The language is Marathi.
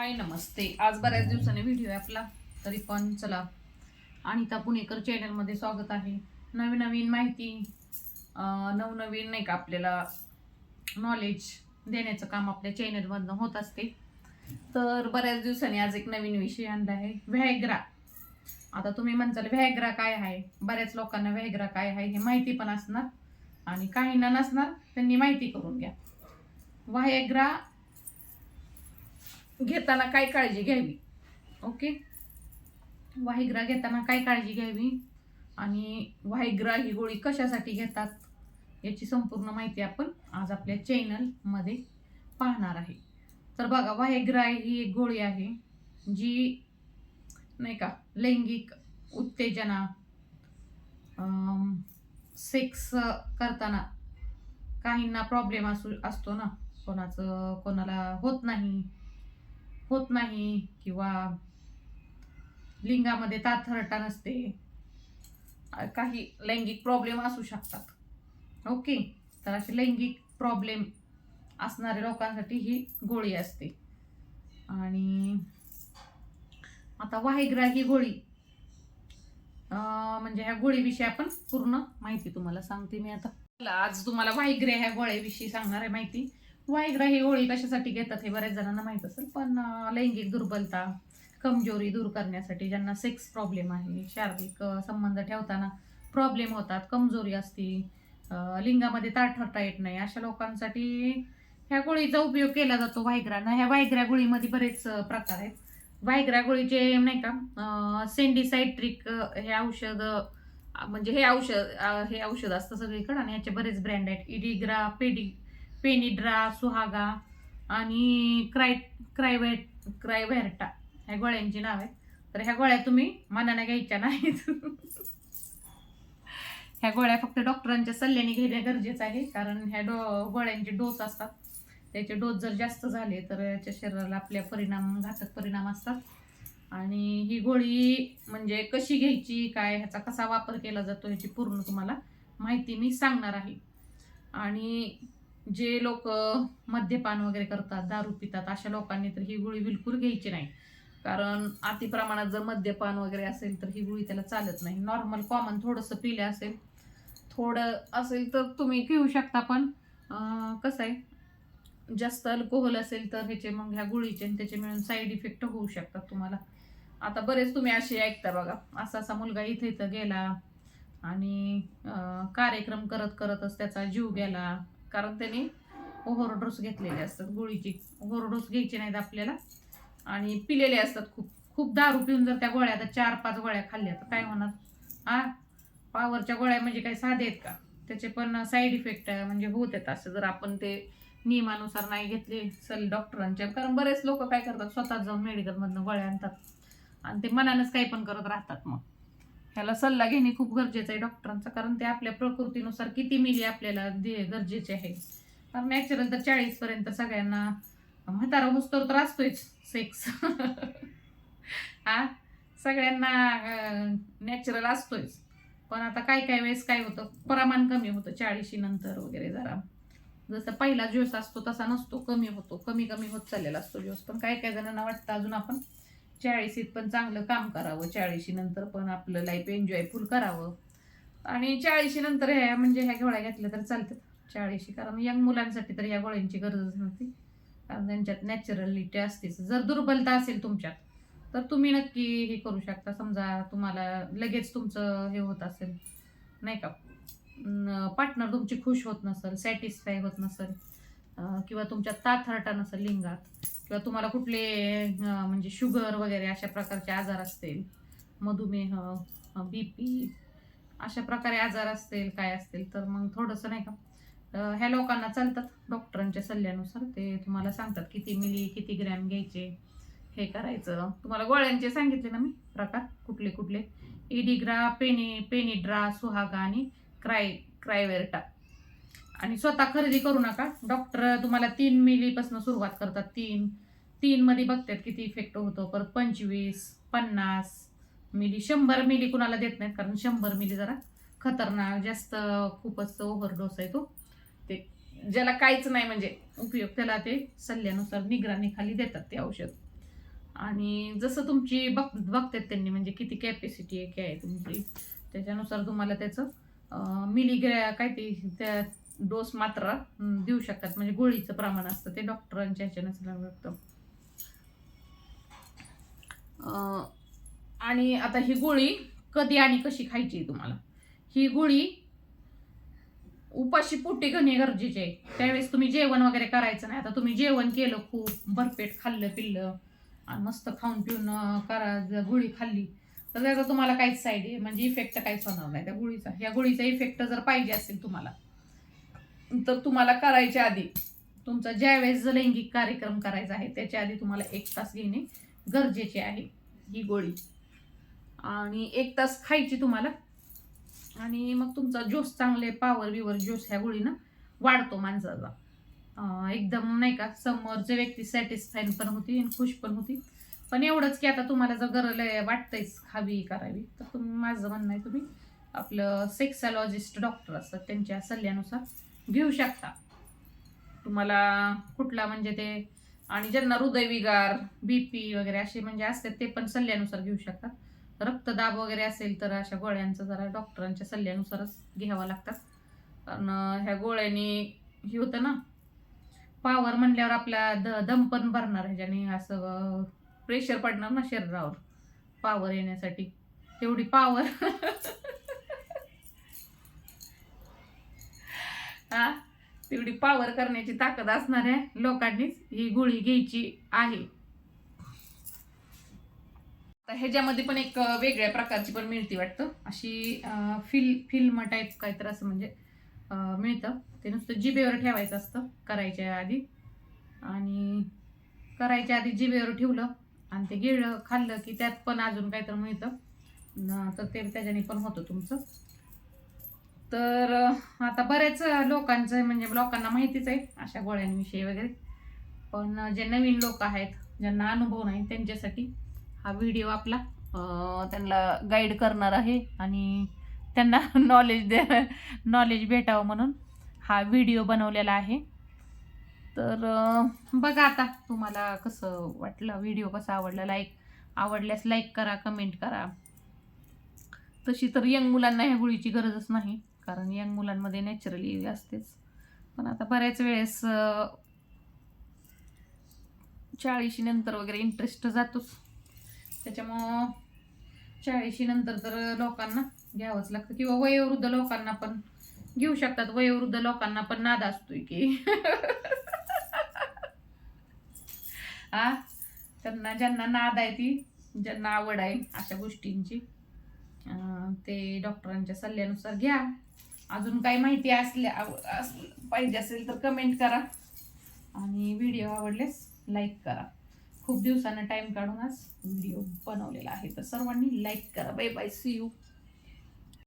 हाय नमस्ते. आज बऱ्याच दिवसाने व्हिडिओ आहे आपला. तरी पण चला. अनिता पुणेकर चॅनलमध्ये स्वागत आहे. नवीन नवीन माहिती नवनवीन नाही का आपल्याला नॉलेज देण्याचं काम आपल्या चॅनलमधनं होत असते. तर बऱ्याच दिवसांनी आज एक नवीन विषय आणला आहे. व्हॅग्रा आता तुम्ही म्हणताल व्हॅग्रा काय आहे? बऱ्याच लोकांना व्हॅग्रा काय आहे हे माहिती पण असणार आणि काहींना नसणार त्यांनी माहिती करून घ्या. व्हायग्रा घेताना काय काळजी घ्यावी? ओके? वाहिग्रा घेताना काय काळजी घ्यावी? आणि वाहिग्रा ही गोळी कशासाठी घेतात? याची संपूर्ण माहिती आपण आज आपल्या चॅनलमध्ये पाहणार आहे. तर बघा वाहिग्रा ही एक गोळी आहे जी नाही का लैंगिक उत्तेजना सेक्स करताना काहींना प्रॉब्लेम असू असतो ना कोणाचं कोणाला होत नाही. होत नाही किंवा लिंगामध्ये ताथरटा नसते. काही लैंगिक प्रॉब्लेम असू शकतात. ओके तर असे लैंगिक प्रॉब्लेम असणाऱ्या लोकांसाठी ही गोळी असते. आणि आता वाहिग्रा ही गोळी म्हणजे ह्या गोळीविषयी आपण पूर्ण माहिती तुम्हाला सांगते मी आता. चला, आज तुम्हाला वाहिग्रा ह्या गोळ्याविषयी सांगणार आहे माहिती. वायग्रा ही गोळी कशासाठी घेतात हे बऱ्याच जणांना माहीत असेल पण लैंगिक दुर्बलता कमजोरी दूर करण्यासाठी ज्यांना सेक्स प्रॉब्लेम आहे शारीरिक संबंध ठेवताना प्रॉब्लेम होतात कमजोरी असते लिंगामध्ये ताट ठरता येत नाही अशा लोकांसाठी ह्या गोळीचा उपयोग केला जातो वायग्रांना ह्या वायग्रा गोळीमध्ये बरेच प्रकार आहेत. वायग्रा गोळीचे नाही का सेंडिसायट्रिक हे औषध म्हणजे हे औषध हे औषध असतं सगळीकडं आणि याचे बरेच ब्रँड आहेत. इडिग्रा पेडी पेनिड्रा सुहागा आणि क्राय क्रायवेट क्रायव्हॅर्टा. ह्या गोळ्यांची नाव. आहेत तर ह्या गोळ्या तुम्ही मनाने घ्यायच्या नाहीत. ह्या गोळ्या फक्त डॉक्टरांच्या सल्ल्याने घेणे गरजेचं आहे कारण ह्या डो गोळ्यांचे डोस असतात. त्याचे डोस जर जास्त झाले तर याच्या शरीराला आपल्या परिणाम घातक परिणाम असतात. आणि ही गोळी म्हणजे कशी घ्यायची काय ह्याचा कसा वापर केला जातो ह्याची पूर्ण तुम्हाला माहिती मी सांगणार आहे. आणि जे लोक मद्यपान वगैरे करतात दारू पितात अशा लोकांनी तर ही गोळी बिलकुल घ्यायची नाही. कारण अति प्रमाणात जर मद्यपान वगैरे असेल तर ही गोळी त्याला चालत नाही. नॉर्मल कॉमन थोडंसं पिले असेल थोडं असेल तर तुम्ही घेऊ शकता पण कसं आहे जास्त अल्कोहोल असेल तर ह्याचे मग ह्या गोळीचे आणि त्याचे मिळून साईड इफेक्ट होऊ शकतात तुम्हाला. आता बरेच तुम्ही असे ऐकता बघा. असा असा मुलगा इथे इथं गेला आणि कार्यक्रम करत करतच त्याचा जीव गेला. कारण त्याने ओव्हरडोस घेतलेले असतात गोळीची. ओव्हरडोस घ्यायचे नाहीत आपल्याला. आणि पिलेले असतात खूप. खूप दारू पिऊन जर त्या गोळ्या आता चार पाच गोळ्या खाल्ल्या तर काय होणार? आ? पावरच्या गोळ्या म्हणजे काही साधे आहेत का? त्याचे पण साईड इफेक्ट म्हणजे होत आहेत असं. जर आपण ते नियमानुसार नाही घेतले सल डॉक्टरांच्या. कारण बरेच लोक काय करतात? स्वतः जाऊन मेडिकलमधनं गोळ्या आणतात. आणि ते मनानंच काही पण करत राहतात मग. ह्याला सल्ला घेणे खूप गरजेचं आहे डॉक्टरांचा कारण ते आपल्या प्रकृतीनुसार किती मिली आपल्याला दे गरजेचे आहे. कारण नॅचरल तर चाळीसपर्यंत सगळ्यांना म्हातारा होस्तोर तर असतोयच सेक्स हा? सगळ्यांना नॅचरल असतोयच. पण आता काय काय वेळेस काय होतं प्रमाण कमी होतं चाळीशी नंतर वगैरे जरा. जसं पहिला ज्यूस असतो तसा नसतो कमी होतो कमी कमी होत चाललेला असतो ज्यूस पण काय काय जणांना वाटतं अजून आपण चाळीशीत पण चांगलं काम करावं. चाळीशी नंतर पण आपलं लाईफ एन्जॉयफुल करावं. आणि चाळीशी नंतर ह्या म्हणजे ह्या गोळ्या घेतल्या तर चालतात चाळीशी कारण यंग मुलांसाठी तर या गोळ्यांची गरजच नव्हती. कारण त्यांच्यात नॅचरलिटी असतेच. जर दुर्बलता असेल तुमच्यात तर तुम्ही नक्की हे करू शकता. समजा तुम्हाला लगेच तुमचं हे होत असेल नाही का? पार्टनर तुमची खुश होत नसेल सॅटिस्फाय होत नसेल किंवा तुमच्या ताथरटा नसेल लिंगात किंवा तुम्हाला कुठले म्हणजे शुगर वगैरे अशा प्रकारचे आजार असतील मधुमेह बी पी अशा प्रकारे आजार असतील काय असतील तर मग थोडंसं नाही का ह्या लोकांना चालतात डॉक्टरांच्या सल्ल्यानुसार. ते तुम्हाला सांगतात किती मिली किती ग्रॅम घ्यायचे हे करायचं. तुम्हाला गोळ्यांचे सांगितले ना मी प्रकार कुठले कुठले. इडिग्रा पेनी पेनिड्रा सुहागा आणि क्राय क्रायवेर्टा. आणि स्वतः खरेदी करू नका. डॉक्टर तुम्हाला तीन मिलीपासून सुरुवात करतात तीन. तीनमध्ये बघतात किती इफेक्ट होतो. परत पंचवीस पन्नास मिली शंभर मिली कुणाला देत नाहीत कारण शंभर मिली जरा खतरनाक जास्त खूपच ओव्हरडोस आहे तो. ते ज्याला काहीच नाही म्हणजे उपयोग त्याला ते सल्ल्यानुसार निगराणीखाली देतात ते औषध. आणि जसं तुमची बघ बघतात त्यांनी म्हणजे किती कॅपॅसिटी आहे काय आहे तुमची. त्याच्यानुसार तुम्हाला त्याचं मिली काय ते त्या डोस मात्रा देऊ शकतात. म्हणजे गोळीचं प्रमाण असतं ते डॉक्टरांच्या ह्याच्यानुसार लागतं आणि आता ही गोळी कधी आणि कशी खायची आहे तुम्हाला? ही गोळी उपाशी पोटी घेणे गरजेचे आहे. त्यावेळेस तुम्ही जेवण वगैरे करायचं नाही. आता तुम्ही जेवण केलं खूप भरपेट खाल्लं पिल्लं आणि मस्त खाऊन पिऊन करा जर गोळी खाल्ली तर त्याचा तुम्हाला काहीच साईड आहे म्हणजे इफेक्ट काहीच होणार नाही. त्या गोळीचा या गोळीचा इफेक्ट जर पाहिजे असेल तुम्हाला तर तुम्हाला करायच्या आधी तुमचा ज्यावेळेस लैंगिक कार्यक्रम करायचा आहे त्याच्या आधी तुम्हाला एक तास घेणे गरजेचे आहे ही गोळी. आणि एक तास खायची तुम्हाला. आणि मग तुमचा जोश चांगले पावर बिवर जोश ह्या गोळीनं वाढतो माणसाचा. एकदम नाही का समोरचे व्यक्ती सॅटिस्फाईड पण होती आणि खुश पण होती. पण एवढंच की आता तुम्हाला जर गरज वाटतंयच खावी करावी तर तुम्ही माझं म्हणणं आहे तुम्ही आपलं सेक्सॉलॉजिस्ट डॉक्टर असतात त्यांच्या सल्ल्यानुसार घेऊ शकता. तुम्हाला कुठला म्हणजे ते आणि ज्यांना हृदयविगार बी पी वगैरे असे म्हणजे असतात ते पण सल्ल्यानुसार घेऊ शकतात. रक्तदाब वगैरे असेल तर अशा गोळ्यांचं जरा डॉक्टरांच्या सल्ल्यानुसारच घ्यावं लागतात कारण ह्या गोळ्यांनी हे होतं ना पावर म्हणल्यावर आपला द दम पण भरणार ह्याच्याने. असं प्रेशर पडणार ना शरीरावर. पावर येण्यासाठी. तेवढी पावर हा? तेवढी पावर करण्याची ताकद असणाऱ्या लोकांनीच. ही गोळी घ्यायची आहे. तर ह्याच्यामध्ये पण एक वेगळ्या प्रकारची पण मिळते वाटतं. अशी फिल फिल्म टाईप काहीतरी असं म्हणजे मिळतं. ते नुसतं जिबेवर ठेवायचं असतं करायच्या आधी. आणि करायच्या आधी जिबेवर ठेवलं आणि ते गिळलं खाल्लं की त्यात पण अजून काहीतरी मिळतं. तर ते त्याच्याने पण होतं तुमचं. तर आता बऱ्याच लोकांचं म्हणजे लोकांना माहितीच आहे अशा गोळ्यांविषयी वगैरे. पण जे नवीन लोक आहेत ज्यांना अनुभव नाही त्यांच्यासाठी हा व्हिडिओ आपला त्यांना गाईड करणार आहे आणि त्यांना नॉलेज दे नॉलेज भेटावं म्हणून हा व्हिडिओ बनवलेला आहे. तर बघा आता तुम्हाला कसं वाटलं व्हिडिओ कसा आवडला लाईक आवडल्यास लाईक करा कमेंट करा. तशी तर यंग मुलांना ह्या गोळीची गरजच नाही. कारण यंग मुलांमध्ये नॅचरली असतेच. पण आता बऱ्याच वेळेस चाळीशी नंतर वगैरे इंटरेस्ट जातोच. त्याच्यामुळं चाळीशी नंतर तर लोकांना घ्यावंच लागतं. किंवा वयोवृद्ध लोकांना पण घेऊ शकतात. वयोवृद्ध लोकांना पण नाद असतोय की. आ? त्यांना ज्यांना नाद आहे ती ज्यांना आवड आहे अशा गोष्टींची. ते डॉक्टरांच्या सल्ल्यानुसार घ्या. अजून काही माहिती असल्या अस- पाहिजे असेल तर कमेंट करा. आणि व्हिडिओ आवडल्यास लाईक करा. खूप दिवसानं टाईम काढून आज व्हिडिओ बनवलेला आहे. तर सर्वांनी लाईक करा. Bye bye C you